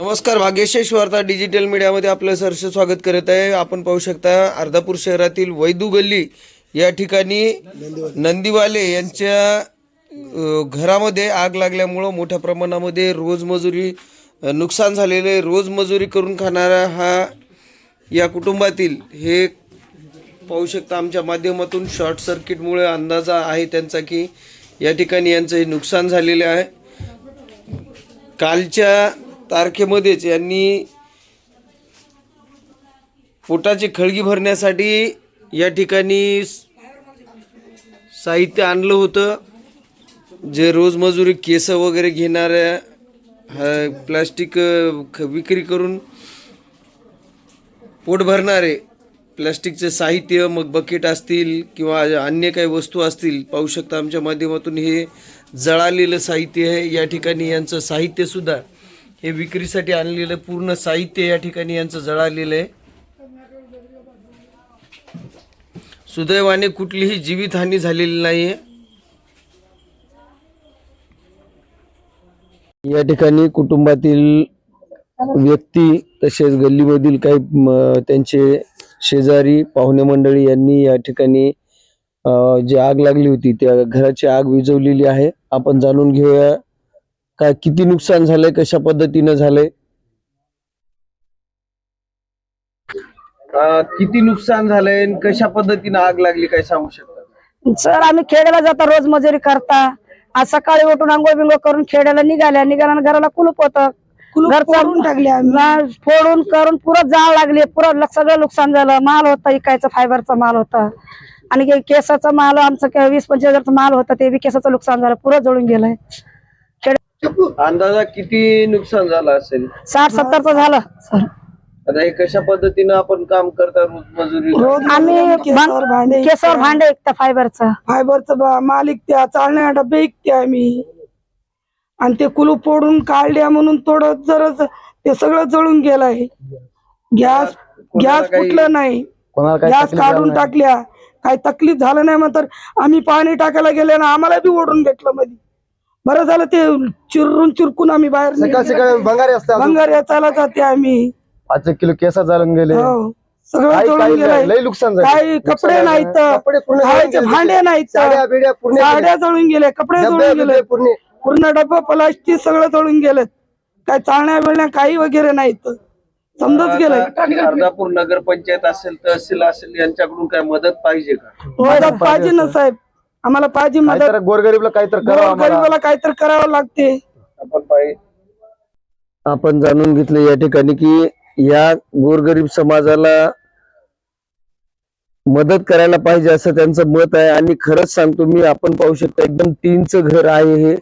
नमस्कार भाग्यशेष वार्ता डिजिटल मीडियामध्ये आपलं सरस स्वागत करत आहे आपण पाहू शकता अर्धापूर शहरातील वैदू गल्ली या ठिकाणी नंदीवाले यांच्या घरामध्ये आग लागल्यामुळं मोठ्या प्रमाणामध्ये रोजमजुरी नुकसान झालेले आहे. रोजमजुरी करून खाणारा हा या कुटुंबातील हे पाहू शकता आमच्या माध्यमातून शॉर्ट सर्किटमुळे अंदाजा आहे त्यांचा की या ठिकाणी यांचं हे नुकसान झालेलं आहे कालच्या तारखेमध्येच यांनी पोटाची खळगी भरण्यासाठी या ठिकाणी साहित्य आणलं होतं. जे रोजमजुरी केस वगैरे घेणाऱ्या प्लॅस्टिक प्लास्टिक ख- विक्री करून पोट भरणारे प्लॅस्टिकचे साहित्य मग बकेट असतील किंवा अन्य काही वस्तू असतील पाहू शकता आमच्या माध्यमातून हे जळालेलं साहित्य आहे. या ठिकाणी यांचं साहित्यसुद्धा हे विक्रीसाठी आणलेलं पूर्ण साहित्य या ठिकाणी यांचं जळालेलं आहे. सुदैवाने कुठलीही जीवितहानी झालेली नाही आहे या ठिकाणी कुटुंबातील व्यक्ती तसेच गल्लीमधील काही त्यांचे शेजारी पाहुणे मंडळी यांनी या ठिकाणी जी आग लागली होती त्या घराची आग विझवलेली आहे. आपण जाणून घेऊया काय किती नुकसान झालंय कशा पद्धतीनं झालंय? किती नुकसान झालंय आणि कशा पद्धतीनं आग लागली काय सांगू शकता? सर आम्ही खेड्याला जातो रोज मजुरी करता. आज सकाळी उठून आंघोळ बिंगोळ करून खेड्याला निघाल्या. निघाल्या घराला कुलूप होतं. टाकले फोडून करून पुरं जाळ लागली. पुरं ल- सगळं नुकसान झालं. माल होता इकायचं फायबरचा माल होता. आणि के- केसाचा माल आमचं के- वीस पंचवीस हजारचा माल होता ते बी केसाचं नुकसान झालं. पुरं जळून गेलंय. अंदाजा किती नुकसान झालं असेल? साठ सत्तरचं झालं. सर आता हे कशा पद्धतीनं आपण काम करता रोज मजुरी? आम्ही केसावर भांडे केसावर भांडे फायबरचं. फायबरचं बा- माल इकत्या चालण्या डबे इकते आम्ही. आणि ते कुलूप फोडून काढल्या म्हणून थोडं जरच ते सगळं जळून गेलंय. गॅस गॅस फुटलं नाही. गॅस काढून टाकल्या. काही तकलीफ झालं नाही मग तर आम्ही पाणी टाकायला गेले ना आम्हाला बी ओढून घेतलं मध्ये बरं झालं ते चिरून चिरकून आम्ही बाहेर सकाळ निघालो. सकाळी भंगारी असते भंगार याचायला जाते आम्ही. पाच एक किलो केसा चालून गेले. हो. सगळं काही- जळून काही लय नुकसान झालं. काही कपडे नाहीत. कपडे पूर्ण जळून खायचे गेले. भांडे नाहीत. साड्या बिड्या पूर्ण साड्या जळून गेले कपडे डब्बे जळून गेले. बिब्बे पूर्ण. पूर्ण डब्बा प्लास्टिक सगळं जळून गेलेत काय चालण्या बिळण्या काही वगैरे नाहीत. समजत गेलंय. अर्धापूर नगरपंचायत असेल तहसील असेल यांच्याकडून काय मदत पाहिजे का? मदत पाहिजे ना साहेब. आम्हाला पाहिजे मदत. काहीतरी गोरगरीबला काहीतरी करावं आम्हाला. गरीबाला काहीतरी करावं लागते. आपण पाहिजे आपण जाणून घेतलं या ठिकाणी की या गोरगरीब समाजाला मदत करायला पाहिजे असं त्यांचं मत आहे. आणि खरंच सांगतो मी आपण पाहू शकता एकदम टीनचं घर आहे हे.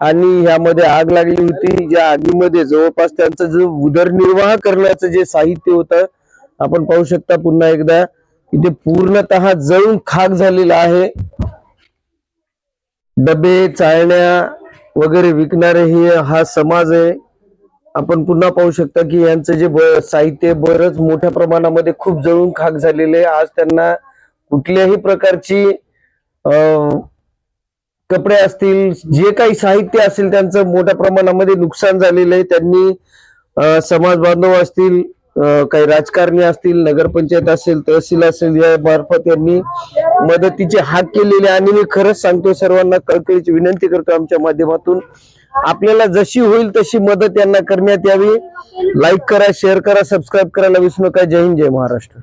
आणि ह्यामध्ये आग लागली होती. ज्या आगीमध्ये जवळपास त्यांचं जे उदरनिर्वाह करण्याचं जे साहित्य होतं आपण पाहू शकता पुन्हा एकदा की ते पूर्णतः जळून खाक झालेलं आहे. डबे चाळण्या वगैरे विकणारे हे हा समाज आहे. आपण पुन्हा पाहू शकता की यांचं जे साहित्य बरंच मोठ्या प्रमाणामध्ये खूप जळून खाक झालेले आहे. आज त्यांना कुठल्याही प्रकारची अं, कपडे असतील जे काही साहित्य असेल त्यांचं मोठ्या प्रमाणामध्ये नुकसान झालेलं आहे. त्यांनी समाज बांधव असतील काही राजकारणी असतील नगरपंचायत असेल तहसील असेल या मार्फत यांनी मदतीचे हात केलेले आणि मी खरंच सांगतो सर्वांना कळकळीची विनंती करतो आमच्या माध्यमातून. आपल्याला जशी होईल तशी मदत यांना करण्यात यावी. लाईक करा शेअर करा सबस्क्राईब करायला विसरू नका. जय हिंद जय महाराष्ट्र.